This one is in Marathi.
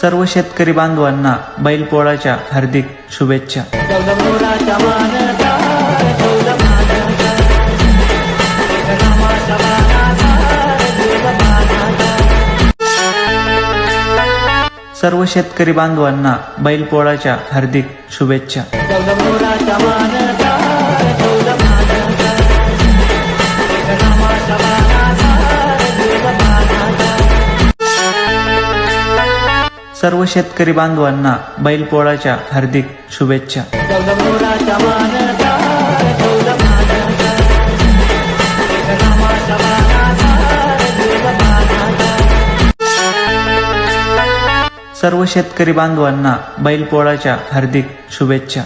सर्व शेतकरी बांधवांना बैलपोळाच्या हार्दिक शुभेच्छा. सर्व शेतकरी बांधवांना बैलपोळाच्या हार्दिक शुभेच्छा. सर्व शेतकरी बांधवांना बैलपोळाच्या हार्दिक शुभेच्छा. सर्व शेतकरी बांधवांना बैलपोळाच्या हार्दिक शुभेच्छा.